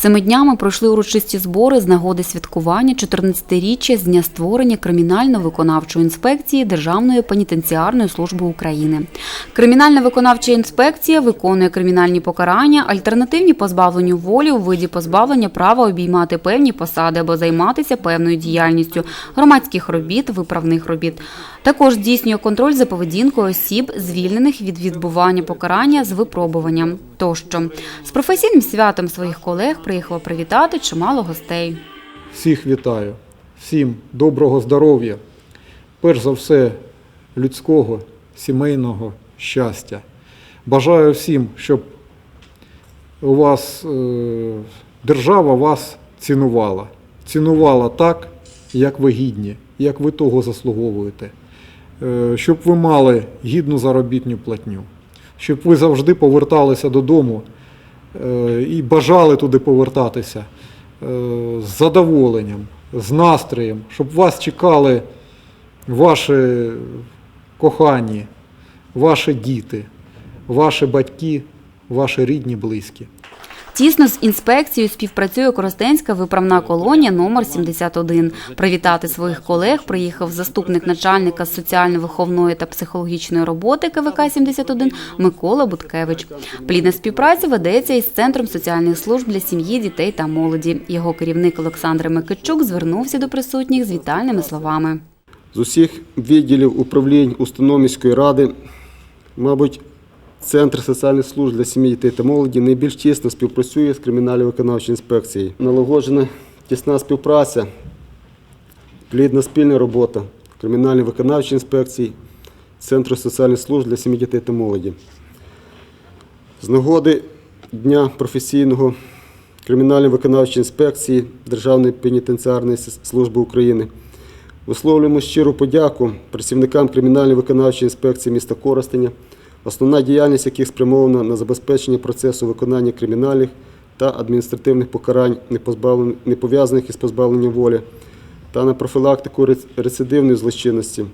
Цими днями пройшли урочисті збори з нагоди святкування 14-річчя з дня створення кримінально-виконавчої інспекції Державної пенітенціарної служби України. Кримінальна виконавча інспекція виконує кримінальні покарання, альтернативні позбавленню волі у виді позбавлення права обіймати певні посади або займатися певною діяльністю громадських робіт, виправних робіт. Також здійснює контроль за поведінкою осіб, звільнених від відбування покарання з випробуванням тощо. З професійним святом своїх колег приїхало привітати чимало гостей. Всіх вітаю, всім доброго здоров'я, перш за все людського, сімейного щастя. Бажаю всім, щоб у вас е, держава вас цінувала. Цінувала так, як ви гідні, як ви того заслуговуєте. Е, щоб ви мали гідну заробітну платню, щоб ви завжди поверталися додому е, і бажали туди повертатися е, з задоволенням, з настроєм, щоб вас чекали ваші кохані, ваші діти, ваші батьки, ваші рідні, близькі. Тісно з інспекцією співпрацює Коростенська виправна колонія номер 71. Привітати своїх колег приїхав заступник начальника соціально-виховної та психологічної роботи КВК 71 Микола Буткевич. Плідна співпраця ведеться із центром соціальних служб для сім'ї, дітей та молоді. Його керівник Олександр Микичук звернувся до присутніх з вітальними словами. З усіх відділів управлінь установ міської ради, мабуть, Центр соціальних служб для сім'ї, дітей та молоді найбільш тісно співпрацює з кримінально-виконавчою інспекцією. Налагоджена тісна співпраця, плідна спільна робота кримінально-виконавчої інспекції, Центру соціальних служб для сім'ї, дітей та молоді. З нагоди Дня професійного кримінально-виконавчої інспекції Державної пенітенціарної служби України Висловлюємо щиру подяку працівникам кримінально-виконавчої інспекції міста Коростеня, основна діяльність яких спрямована на забезпечення процесу виконання кримінальних та адміністративних покарань, не пов'язаних із позбавленням волі, та на профілактику рецидивної злочинності.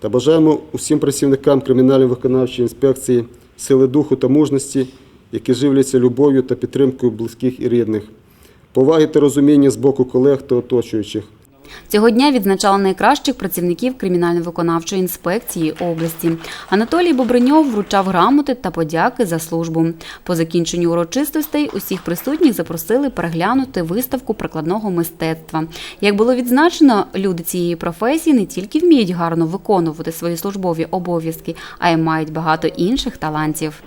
Та бажаємо усім працівникам кримінально-виконавчої інспекції сили духу та мужності, які живляться любов'ю та підтримкою близьких і рідних, поваги та розуміння з боку колег та оточуючих. Цього дня відзначали найкращих працівників кримінально-виконавчої інспекції області. Анатолій Бобриньов вручав грамоти та подяки за службу. По закінченню урочистостей усіх присутніх запросили переглянути виставку прикладного мистецтва. Як було відзначено, люди цієї професії не тільки вміють гарно виконувати свої службові обов'язки, а й мають багато інших талантів.